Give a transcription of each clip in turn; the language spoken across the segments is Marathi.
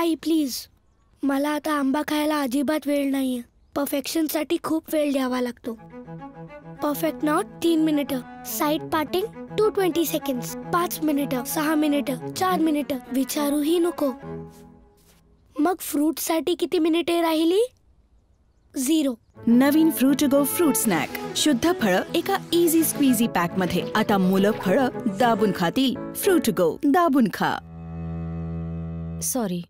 आई प्लीज़ मला आता आंबा खायला अजिबात वेळ नाहीये. परफेक्शनसाठी खूप वेळ द्यावा लागतो. परफेक्ट नॉट तीन मिनिटं side parting two twenty seconds पाच मिनिटं सहा मिनिटं चार मिनिटं विचारूही नको. मग फ्रूटसाठी किती मिनिटे राहिली? झिरो नवीन फ्रूट गो फ्रूट स्नॅक शुद्ध फळं एका इझी स्क्वीझी पॅक मध्ये. आता मुलं फळं दाबून खातील. फ्रूट गो दाबून खा. सॉरी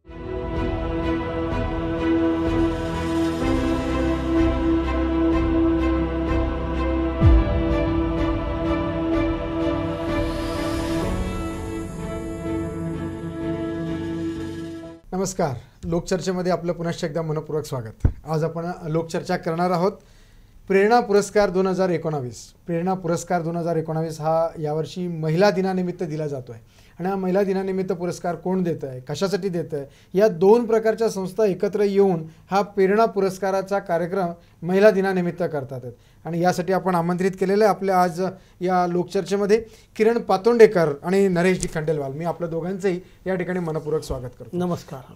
नमस्कार. लोकचर्चेमध्ये आपलं पुनश्च एकदा मनपूर्वक स्वागत. आज आपण लोकचर्चा करणार आहोत. प्रेरणा पुरस्कार दोन हजार एकोणावीस. प्रेरणा पुरस्कार दोन हजार एकोणावीस हा यावर्षी महिला दिनानिमित्त दिला जातो आहे आणि हा महिला दिनानिमित्त पुरस्कार कोण देतं आहे कशासाठी देतं आहे या दोन प्रकारच्या संस्था एकत्र येऊन हा प्रेरणा पुरस्काराचा कार्यक्रम महिला दिनानिमित्त करतात. आहेत आणि यासाठी आपण आमंत्रित केलेलं आहे आपल्या आज या लोकचर्चेमध्ये किरण पातोंडेकर आणि नरेशजी खंडेलवाल. मी आपल्या दोघांचंही या ठिकाणी मनपूर्वक स्वागत करतो. नमस्कार.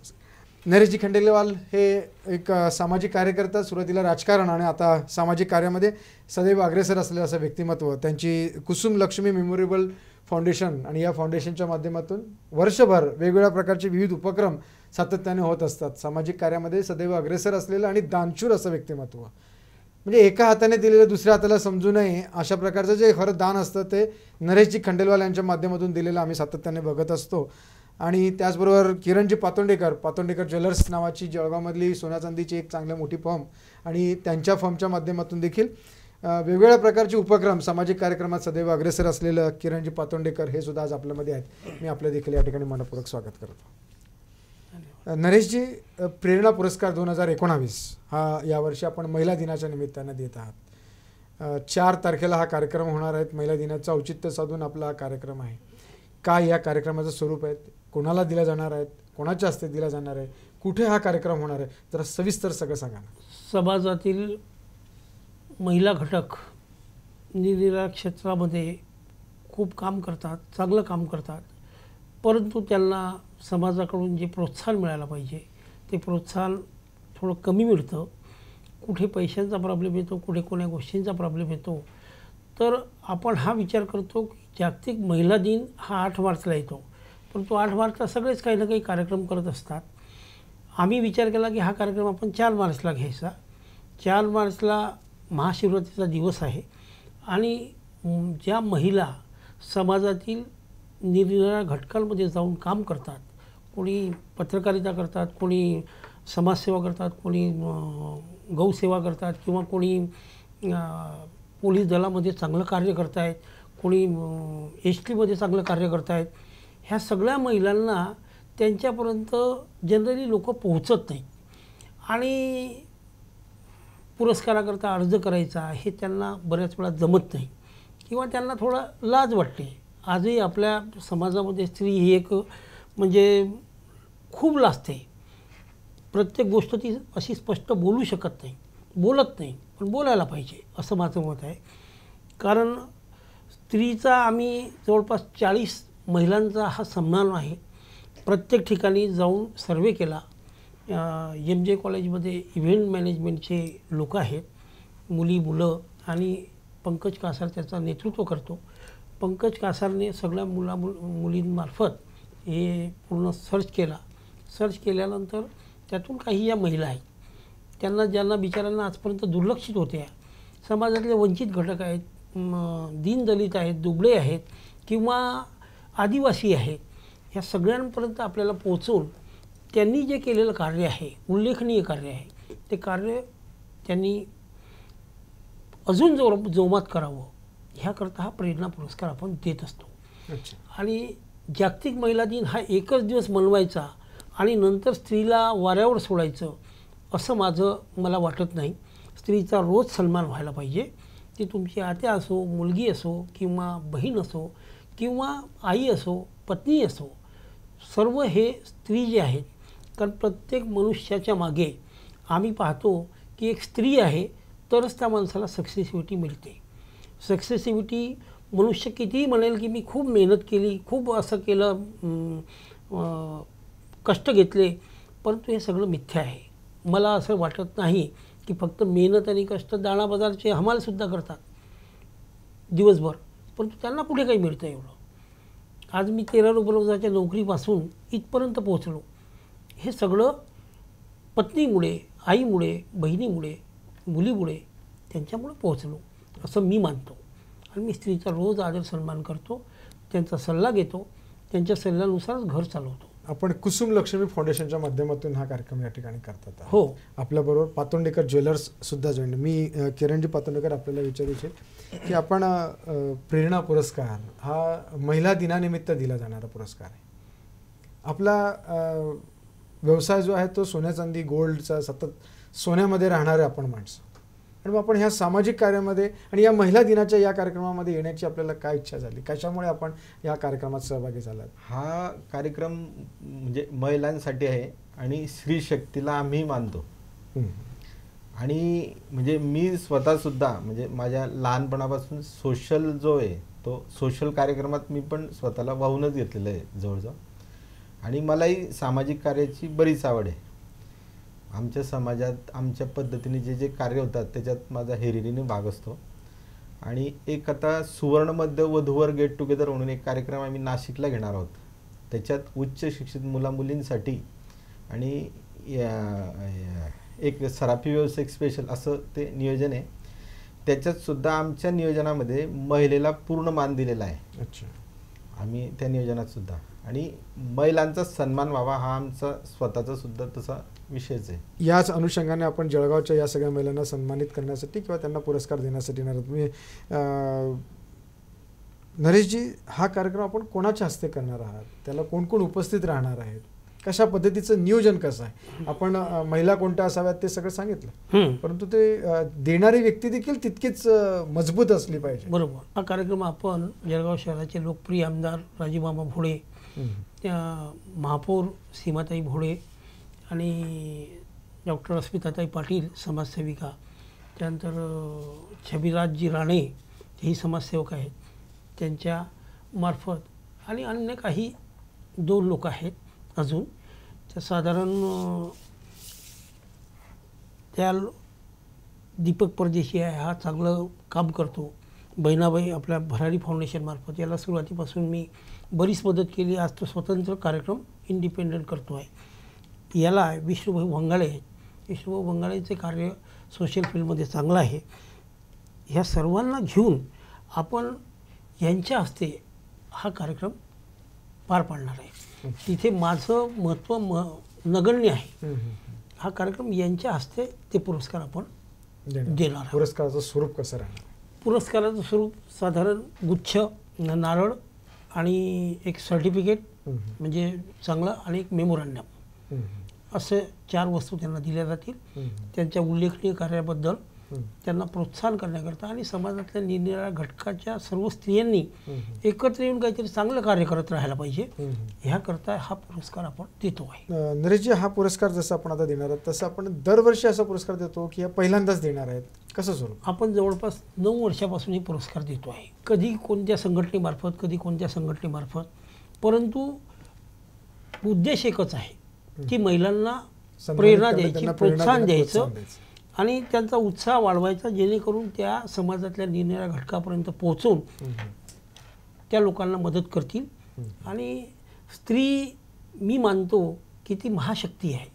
नरेशजी खंडेलवाल हे एक सामाजिक कार्यकर्ता सुरुवातीला राजकारण आणि आता सामाजिक कार्यामध्ये सदैव अग्रेसर असलेलं असं व्यक्तिमत्व त्यांची कुसुम लक्ष्मी मेमोरेबल फाउंडेशन आणि या फाउंडेशनच्या माध्यमातून वर्षभर वेगवेगळ्या प्रकारचे विविध उपक्रम सातत्याने होत असतात. सामाजिक कार्यामध्ये सदैव अग्रेसर असलेलं आणि दानशूर असं व्यक्तिमत्व. म्हणजे एका हाताने दिलेलं दुसऱ्या हाताला समजू नये अशा प्रकारचं जे खरं दान असतं ते नरेशजी खंडेलवाल यांच्या माध्यमातून दिलेलं आम्ही सातत्याने बघत असतो. आणि त्याचबरोबर किरणजी पातोंडेकर पातोंडेकर ज्वेलर्स नावाची जळगावमधली सोन्या चांदीची एक चांगली मोठी फर्म आणि त्यांच्या फर्मच्या माध्यमातून देखील वेगवेगळ्या प्रकारचे उपक्रम सामाजिक कार्यक्रमात सदैव अग्रेसर असलेलं किरणजी पातोंडेकर हे सुद्धा आज आपल्यामध्ये आहेत. मी आपलं देखील या ठिकाणी मनपूर्वक स्वागत करतो. नरेशजी प्रेरणा पुरस्कार दोन हजार एकोणावीस हा यावर्षी आपण महिला दिनाच्या निमित्तानं देत आहात. चार तारखेला हा कार्यक्रम होणार आहेत. महिला दिनाचं औचित्य साधून आपला हा कार्यक्रम आहे. काय या कार्यक्रमाचं स्वरूप आहे कोणाला दिला जाणार आहेत? कोणाच्या हस्ते दिला जाणार आहे? कुठे हा कार्यक्रम होणार आहे? जरा सविस्तर सगळं सांगा ना. समाजातील महिला घटक निरनिराळ्या क्षेत्रामध्ये खूप काम करतात चांगलं काम करतात. परंतु त्यांना समाजाकडून जे प्रोत्साहन मिळायला पाहिजे ते प्रोत्साहन थोडं कमी मिळतं. कुठे पैशांचा प्रॉब्लेम येतो कुठे कोण्या गोष्टींचा प्रॉब्लेम येतो. तर आपण हा विचार करतो की जागतिक महिला दिन हा आठ मार्चला येतो. परंतु आठ मार्चला सगळेच काही ना काही कार्यक्रम करत असतात. आम्ही विचार केला की हा कार्यक्रम आपण चार मार्चला घ्यायचा. चार मार्चला महाशिवरात्रीचा दिवस आहे. आणि ज्या महिला समाजातील निरनिराळ्या घटकांमध्ये जाऊन काम करतात. कोणी पत्रकारिता करतात कोणी समाजसेवा करतात कोणी गौसेवा करतात किंवा कोणी पोलीस दलामध्ये चांगलं कार्य करत आहेत कोणी एस टीमध्ये चांगलं कार्य करत आहेत ह्या सगळ्या महिलांना त्यांच्यापर्यंत जनरली लोक पोहोचत नाही आणि पुरस्काराकरता अर्ज करायचा हे त्यांना बऱ्याच वेळा जमत नाही किंवा त्यांना थोडा लाज वाटते. आजही आपल्या समाजामध्ये स्त्री ही एक म्हणजे खूप लाजते. प्रत्येक गोष्ट ती अशी स्पष्ट बोलू शकत नाही. बोलत नाही पण बोलायला पाहिजे असं माझं मत आहे. कारण स्त्रीचा आम्ही जवळपास चाळीस महिलांचा हा सन्मान आहे. प्रत्येक ठिकाणी जाऊन सर्वे केला. एम जे कॉलेजमध्ये इव्हेंट मॅनेजमेंटचे लोक आहेत. मुली मुलं आणि पंकज कासार त्याचा नेतृत्व करतो. पंकज कासारने सगळ्या मुला मुल मुलींमार्फत हे पूर्ण सर्च केला. सर्च केल्यानंतर त्यातून काही या महिला आहेत. त्यांना ज्यांना बिचाऱ्यांना आजपर्यंत दुर्लक्षित होत्या. समाजातले वंचित घटक आहेत दीनदलित आहेत दुबळे आहेत किंवा आदिवासी आहेत ह्या सगळ्यांपर्यंत आपल्याला पोचवून त्यांनी जे केलेलं कार्य आहे उल्लेखनीय कार्य आहे ते कार्य त्यांनी अजून जोर जोमात करावं. ह्याकरता हा प्रेरणा पुरस्कार आपण देत असतो. आणि जागतिक महिला दिन हा एकच दिवस मनवायचा आणि नंतर स्त्रीला वाऱ्यावर सोडायचं असं माझं मला वाटत नाही. स्त्रीचा रोज सन्मान व्हायला पाहिजे. ती तुमची आत्या असो मुलगी असो किंवा बहीण असो किंवा आई असो पत्नी असो सर्व हे स्त्री जे आहेत कारण प्रत्येक मनुष्याच्या मागे आम्ही पाहतो की एक स्त्री आहे तरच त्या माणसाला सक्सेसिव्हिटी मिळते. सक्सेसिव्हिटी मनुष्य कितीही म्हणेल की मी खूप मेहनत केली खूप असं केलं कष्ट घेतले परंतु हे सगळं मिथ्या आहे. मला असं वाटत नाही की फक्त मेहनत आणि कष्ट दाणा बाजारचे हमालसुद्धा करतात दिवसभर परंतु त्यांना कुठे काही मिळतं एवढं? आज मी तेरा रुपये नोकरीपासून इथपर्यंत पोहोचलो. हे सगळं पत्नीमुळे आईमुळे बहिणीमुळे मुलीमुळे त्यांच्यामुळे पोहोचलो. असं मी मानतो. आणि मी स्त्रीचा रोज आदर सन्मान करतो त्यांचा सल्ला घेतो त्यांच्या सल्ल्यानुसारच घर चालवतो. आपण कुसुम लक्ष्मी फाउंडेशनच्या माध्यमातून हा कार्यक्रम या ठिकाणी करतात. हो. आपल्याबरोबर पातोंडेकर ज्वेलर्स सुद्धा जॉईन मी किरणजी पातोंडेकर आपल्याला विचारू इच्छित की आपण प्रेरणा पुरस्कार हा महिला दिनानिमित्त दिला जाणारा पुरस्कार आहे. आपला व्यवसाय जो आहे तो सोन्या चांदी गोल्डचा सतत सोन्यामध्ये राहणारे आपण माणसं. आणि मग आपण ह्या सामाजिक कार्यामध्ये आणि या महिला दिनाच्या या कार्यक्रमामध्ये येण्याची आपल्याला काय इच्छा झाली? कशामुळे आपण या कार्यक्रमात सहभागी झालात? हा कार्यक्रम म्हणजे महिलांसाठी आहे आणि स्त्री शक्तीला आम्ही मानतो. आणि म्हणजे मी स्वतःसुद्धा म्हणजे माझ्या लहानपणापासून सोशल जो आहे तो सोशल कार्यक्रमात मी पण स्वतःला वाहूनच घेतलेलं आहे जवळजवळ. आणि मलाही सामाजिक कार्याची बरीच आवड आहे. आमच्या समाजात आमच्या पद्धतीने जे जे कार्य होतात त्याच्यात माझा हिरिरीने भाग असतो. आणि एक आता सुवर्णमध्य वधूवर गेट टुगेदर म्हणून एक कार्यक्रम आम्ही नाशिकला घेणार आहोत. त्याच्यात उच्च शिक्षित मुलामुलींसाठी आणि एक सराफी व्यावसायिक स्पेशल असं ते नियोजन आहे. त्याच्यात सुद्धा आमच्या नियोजनामध्ये महिलेला पूर्ण मान दिलेला आहे. अच्छा. आम्ही त्या नियोजनात सुद्धा. आणि महिलांचा सन्मान व्हावा हा आमचा स्वतःचा सुद्धा तसा विषयच आहे. याच अनुषंगाने आपण जळगावच्या या सगळ्या महिलांना सन्मानित करण्यासाठी किंवा त्यांना पुरस्कार देण्यासाठी येणार अं, नरेशजी हा कार्यक्रम आपण कोणाच्या हस्ते करणार आहात? त्याला कोण कोण उपस्थित राहणार आहेत? कशा पद्धतीचं नियोजन कसं आहे? आपण महिला कोणत्या असाव्यात ते सगळं सांगितलं. परंतु ते देणारी व्यक्ती देखील तितकीच मजबूत असली पाहिजे. बरोबर. हा कार्यक्रम आपण जळगाव शहराचे लोकप्रिय आमदार राजीमामा भोळे महापौर सीमाताई भोळे आणि डॉक्टर अस्मिताताई पाटील समाजसेविका त्यानंतर छबिराजजी राणे ही समाजसेवक आहेत त्यांच्या मार्फत आणि अन्य काही दोन लोक आहेत अजून. तर साधारण त्या दीपक परदेशी आहे हा चांगलं काम करतो. बहिणाबाई आपल्या भरारी फाउंडेशनमार्फत याला सुरुवातीपासून मी बरीच मदत केली. आज तो स्वतंत्र कार्यक्रम इंडिपेंडंट करतो आहे याला विष्णुभाऊ आहेत विष्णुभाऊ भंगाळेचे कार्य सोशल फील्डमध्ये चांगलं आहे. ह्या सर्वांना घेऊन आपण यांच्या हस्ते हा कार्यक्रम पार पाडणार आहे. तिथे माझं महत्त्व म नगण्य आहे. हा कार्यक्रम यांच्या हस्ते ते पुरस्कार आपण देणार. पुरस्काराचं स्वरूप कसं राहणार? पुरस्काराचं स्वरूप साधारण गुच्छ नारळ आणि एक सर्टिफिकेट म्हणजे चांगलं आणि एक मेमोरंडम असे चार वस्तू त्यांना दिल्या जातील. त्यांच्या उल्लेखनीय कार्याबद्दल त्यांना प्रोत्साहन करण्याकरता आणि समाजातल्या निरनिराळ्या घटकाच्या सर्व स्त्रियांनी एकत्र येऊन काहीतरी चांगलं कार्य करत राहायला पाहिजे. ह्याकरता हा पुरस्कार आपण देतो आहे. नरेशजी हा पुरस्कार जसं आपण आता देणार आहोत तसं आपण दरवर्षी असा पुरस्कार देतो की या पहिल्यांदाच देणार आहेत. कसं स्वरूप? आपण जवळपास नऊ वर्षापासून हे पुरस्कार देतो आहे. कधी कोणत्या संघटनेमार्फत कधी कोणत्या संघटनेमार्फत परंतु उद्देश एकच आहे. की महिलांना प्रेरणा द्यायची प्रोत्साहन द्यायचं आणि त्यांचा उत्साह वाढवायचा जेणेकरून त्या समाजातल्या निरनिराळ्या घटकापर्यंत पोहोचून त्या लोकांना मदत करतील. आणि स्त्री मी मानतो की ती महाशक्ती आहे.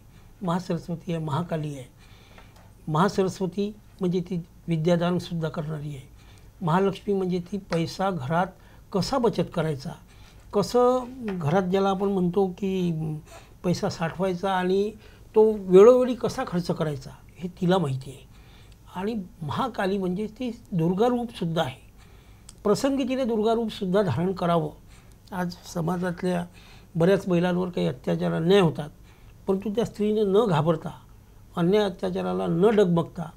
महासरस्वती आहे महाकाली आहे. महासरस्वती म्हणजे ती विद्यादानसुद्धा करणारी आहे. महालक्ष्मी म्हणजे ती पैसा घरात कसा बचत करायचा? कसं घरात ज्याला आपण म्हणतो की पैसा साठवायचा आणि तो वेळोवेळी कसा खर्च करायचा हे तिला माहिती आहे. आणि महाकाली म्हणजे ती दुर्गारूपसुद्धा आहे. प्रसंगी तिने दुर्गारूपसुद्धा धारण करावं. आज समाजातल्या बऱ्याच महिलांवर काही अत्याचार अन्याय होतात परंतु त्या स्त्रीने न घाबरता अन्याय अत्याचाराला न डगमगता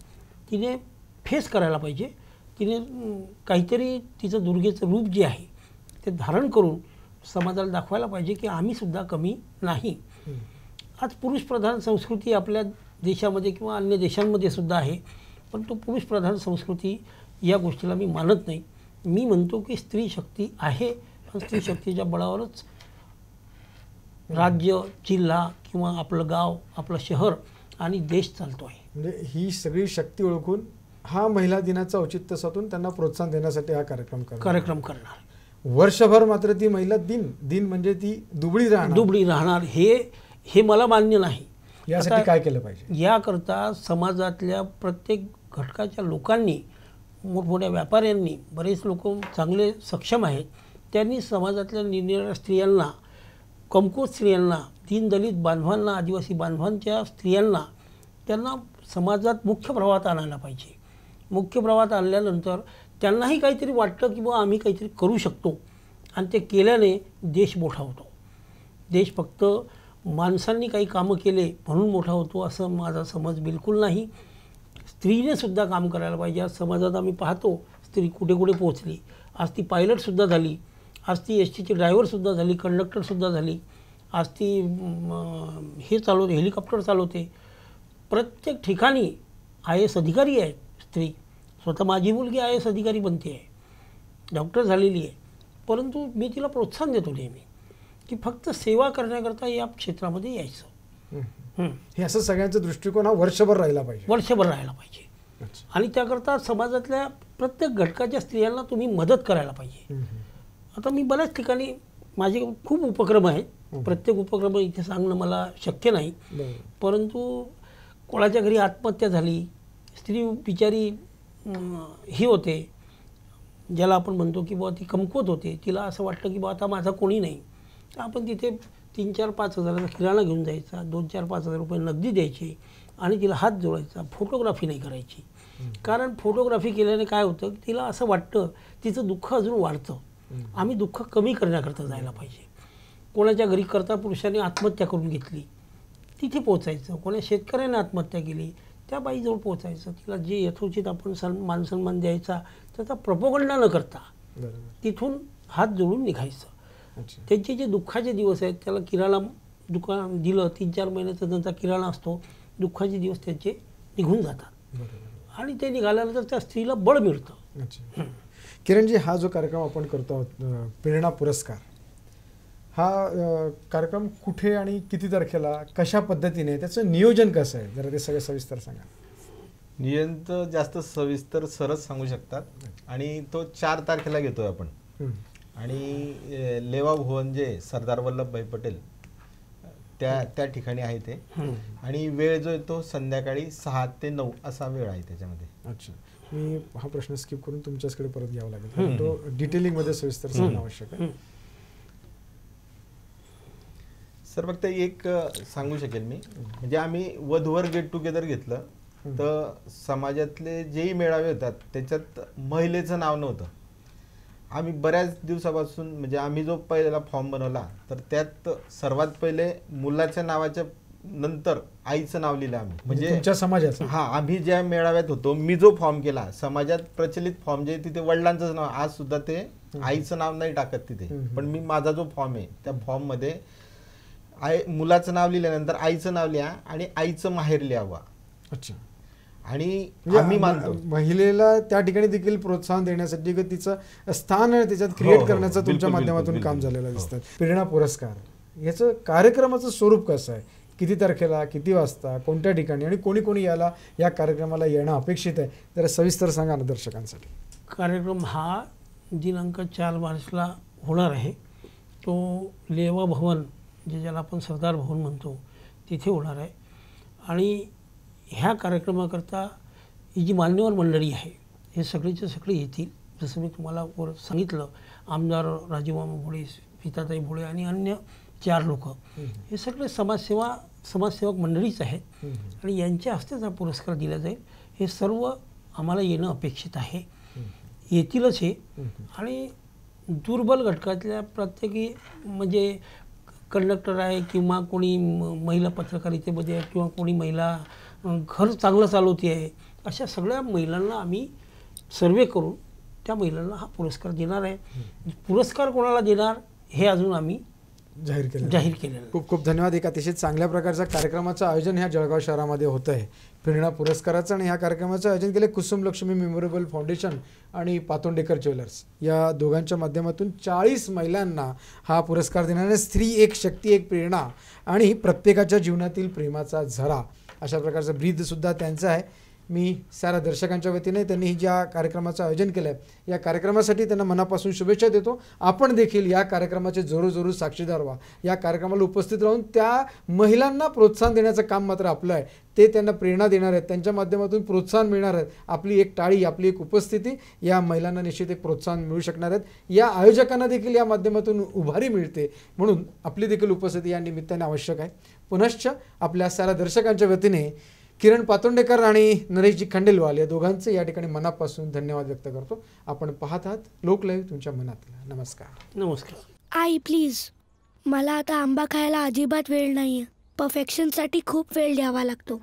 तिने फेस करायला पाहिजे. तिने काहीतरी तिचं दुर्गेचं रूप जे आहे ते धारण करून समाजाला दाखवायला पाहिजे की आम्हीसुद्धा कमी नाही. आज पुरुषप्रधान संस्कृती आपल्या देशामध्ये किंवा अन्य देशांमध्ये सुद्धा आहे परंतु पुरुषप्रधान संस्कृती या गोष्टीला मी मानत नाही. मी म्हणतो की स्त्री शक्ती आहे आणि स्त्री शक्तीच्या बळावरच राज्य जिल्हा किंवा आपलं गाव आपलं शहर आणि देश चालतो आहे. म्हणजे ही सगळी शक्ती ओळखून हा महिला दिनाचं औचित्य साधून त्यांना प्रोत्साहन देण्यासाठी हा कार्यक्रम कार्यक्रम करणार. वर्षभर मात्र ती महिला दिन दिन म्हणजे ती दुबळी राहणार. दुबळी राहणार हे हे मला मान्य नाही. यासाठी काय केलं पाहिजे? याकरता समाजातल्या प्रत्येक घटकाच्या लोकांनी मोठमोठ्या व्यापाऱ्यांनी बरेच लोक चांगले सक्षम आहेत. त्यांनी समाजातल्या निरनिराळ्या स्त्रियांना कमकुवत स्त्रियांना दीनदलित बांधवांना आदिवासी बांधवांच्या स्त्रियांना त्यांना समाजात मुख्य प्रवाहात आणायला पाहिजे. मुख्य प्रवाहात आणल्यानंतर त्यांनाही काहीतरी वाटतं की बुवा आम्ही काहीतरी करू शकतो. आणि ते केल्याने देश मोठा होतो. देश फक्त माणसांनी काही कामं केले म्हणून मोठा होतो असं माझा समज बिलकुल नाही. स्त्रीने सुद्धा काम करायला पाहिजे. आज समाजात आम्ही पाहतो स्त्री कुठे कुठे पोहोचली. आज ती पायलटसुद्धा झाली. आज ती एस टीची ड्रायव्हरसुद्धा झाली कंडक्टरसुद्धा झाली. आज ती हे चालवते हेलिकॉप्टर चालवते. प्रत्येक ठिकाणी आय एस अधिकारी आहे स्त्री. स्वतः माझी मुलगी आय एस अधिकारी बनते आहे डॉक्टर झालेली आहे परंतु मी तिला प्रोत्साहन देतो नेहमी की फक्त सेवा करण्याकरता या क्षेत्रामध्ये यायचं. हं. असं सगळ्यांचा दृष्टिकोन हा वर्षभर राहिला पाहिजे वर्षभर राहायला पाहिजे. आणि त्याकरता समाजातल्या प्रत्येक घटकाच्या स्त्रियांना तुम्ही मदत करायला पाहिजे. आता मी बऱ्याच ठिकाणी माझे खूप उपक्रम आहेत प्रत्येक उपक्रम इथे सांगणं मला शक्य नाही. परंतु कोणाच्या घरी आत्महत्या झाली स्त्री बिचारी ही होते ज्याला आपण म्हणतो की बुवा ती कमकुवत होते तिला असं वाटतं की बुवा आता माझा कोणी नाही. तर आपण तिथे तीन चार पाच हजाराचा किराणा घेऊन जायचा दोन चार पाच हजार रुपये नगदी द्यायची आणि तिला हात जोडायचा फोटोग्राफी नाही करायची. कारण फोटोग्राफी केल्याने काय होतं की तिला असं वाटतं तिचं दुःख अजून वाढतं. आम्ही दुःख कमी करण्याकरता जायला पाहिजे. कोणाच्या घरी करता पुरुषांनी आत्महत्या करून घेतली तिथे पोचायचं कोणा शेतकऱ्याने आत्महत्या केली त्या बाईजवळ पोचायचं तिला जे यथोचित आपण सन मान सन्मान द्यायचा त्याचा प्रपोगंडा न करता. तिथून हात जोडून निघायचं. त्यांचे जे दुःखाचे दिवस आहेत त्याला किराणा दुकान दिलं तीन चार महिन्याचा त्यांचा किराणा असतो दुःखाचे दिवस त्यांचे निघून जातात. आणि ते निघाल्यानंतर त्या स्त्रीला बळ मिळतं किरणजी हा जो कार्यक्रम आपण करतो प्रेरणा पुरस्कार हा कार्यक्रम कुठे आणि किती तारखेला कशा पद्धतीने त्याचं नियोजन कसं आहे? जरा ते सगळं सविस्तर सांगा. नियम तर जास्त सविस्तर सरच सांगू शकतात. आणि तो चार तारखेला घेतोय आपण. आणि लेवा भुवन जे सरदार वल्लभभाई पटेल त्या त्या ठिकाणी आहे ते. आणि वेळ जो आहे तो संध्याकाळी सहा ते नऊ असा वेळ आहे त्याच्यामध्ये. अच्छा. मी हा प्रश्न स्किप करून तुमच्याचकडे परत घ्यावा लागेल. तो डिटेलिंगमध्ये सविस्तर सांगणं आवश्यक आहे. सर फक्त एक सांगू शकेल मी. म्हणजे आम्ही वधूवर गेट टुगेदर घेतलं. तर समाजातले जेही मेळावे होतात त्याच्यात महिलेचं नाव नव्हतं. आम्ही बऱ्याच दिवसापासून म्हणजे आम्ही जो पहिला फॉर्म बनवला तर त्यात सर्वात पहिले मुलाच्या नावाच्या नंतर आईचं नाव लिहिलं आम्ही. म्हणजे तुमच्या समाजाचं? हा आम्ही ज्या मेळाव्यात होतो मी जो फॉर्म केला समाजात प्रचलित फॉर्म जे तिथे वडिलांचंच नाव आज सुद्धा ते आईचं नाव नाही टाकत तिथे. पण मी माझा जो फॉर्म आहे त्या फॉर्ममध्ये आई मुलाचं नाव लिहिल्यानंतर आईचं नाव लिहा आणि आईचं माहेर लिहावा. अच्छा. आणि म्हणजे आम्ही मानतो. महिलेला त्या ठिकाणी देखील प्रोत्साहन देण्यासाठी की तिचं स्थान त्याच्यात क्रिएट हो, करण्याचं बिलकुल, तुमच्या माध्यमातून काम. झालेलं हो. दिसतं प्रेरणा पुरस्कार. याचं कार्यक्रमाचं स्वरूप कसं आहे? किती तारखेला किती वाजता कोणत्या ठिकाणी आणि कोणी कोणी याला या कार्यक्रमाला येणं अपेक्षित आहे? जरा सविस्तर सांगा ना दर्शकांसाठी. कार्यक्रम हा दिनांक चार मार्चला होणार आहे. तो लेवा भवन जे ज्याला आपण सरदार भवन म्हणतो तिथे होणार आहे. आणि ह्या कार्यक्रमाकरता ही जी मान्यवर मंडळी आहे हे सगळेचे सगळे येतील. जसं मी तुम्हाला वर सांगितलं आमदार राजूमामा भोळे सीताताई भोळे आणि अन्य चार लोक. हे सगळे समाजसेवा समाजसेवक मंडळीच आहेत. आणि यांच्या हस्तेच हा पुरस्कार दिला जाईल. हे सर्व आम्हाला येणं अपेक्षित आहे. येतीलच हे. आणि दुर्बल घटकातल्या प्रत्येकी म्हणजे कंडक्टर आहे किंवा कोणी म- महिला पत्रकारितेमध्ये आहे किंवा कोणी महिला घर चांगलं चालवते आहे अशा सगळ्या महिलांना आम्ही सर्वे करून त्या महिलांना हा पुरस्कार देणार आहे. पुरस्कार कोणाला देणार हे अजून आम्ही जाहीर केलं जाहीर केलेलं खूप खूप धन्यवाद. एक अतिशय चांगल्या प्रकारच्या कार्यक्रमाचं आयोजन ह्या जळगाव शहरामध्ये होतं आहे प्रेरणा पुरस्काराचं आणि ह्या कार्यक्रमाचं आयोजन केलं कुसुम लक्ष्मी मेमोरेबल फाउंडेशन आणि पातोंडेकर ज्वेलर्स. या दोघांच्या माध्यमातून चाळीस महिलांना हा पुरस्कार देणारे स्त्री एक शक्ती एक प्रेरणा आणि प्रत्येकाच्या जीवनातील प्रेमाचा झरा अशा प्रकारचं ब्रीदसुद्धा त्यांचं आहे. मी साऱ्या दर्शकांच्या वतीने त्यांनी ज्या कार्यक्रमाचं आयोजन केलं आहे या कार्यक्रमासाठी त्यांना मनापासून शुभेच्छा देतो. आपण देखील या कार्यक्रमाचे जोरू जोरू साक्षीदार व्हा. या कार्यक्रमाला उपस्थित राहून त्या महिलांना प्रोत्साहन देण्याचं काम मात्र आपलं आहे. ते त्यांना प्रेरणा देणार आहेत त्यांच्या माध्यमातून प्रोत्साहन मिळणार आहेत. आपली एक टाळी आपली एक उपस्थिती या महिलांना निश्चित एक प्रोत्साहन मिळू शकणार आहेत. या आयोजकांना देखील या माध्यमातून उभारी मिळते. म्हणून आपली देखील उपस्थिती या निमित्ताने आवश्यक आहे. पुनश्च आपल्या साऱ्या दर्शकांच्या वतीने किरण पातोंडेकर आणि नरेशजी खंडेलवाल या दोघांचे या ठिकाणी मनापासून धन्यवाद व्यक्त करतो. आपण पाहत आहात लोकलाईव्ह तुमच्या मनातला. नमस्कार. नमस्कार. आई प्लीज मला आता आंबा खायला अजिबात वेळ नाहीये. परफेक्शनसाठी खूप वेळ द्यावा लागतो.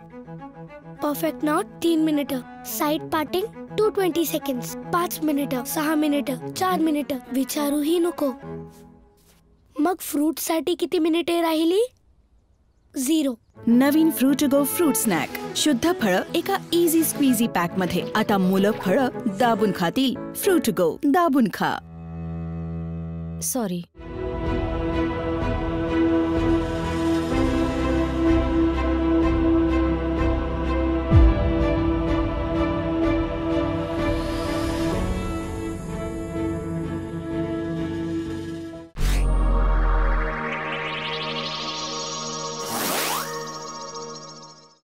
परफेक्ट नॉट तीन मिनिटं side parting two twenty seconds पाच मिनिटं सहा मिनिटं चार मिनिटं विचारूही नको. मग फ्रूटसाठी किती मिनिटे राहिली? झिरो नवीन फ्रूट गो फ्रूट स्नॅक शुद्ध फळं एका इझी स्क्वीझी पॅकमध्ये. आता मुलं फळं दाबून खातील. फ्रूट गो दाबून खा. सॉरी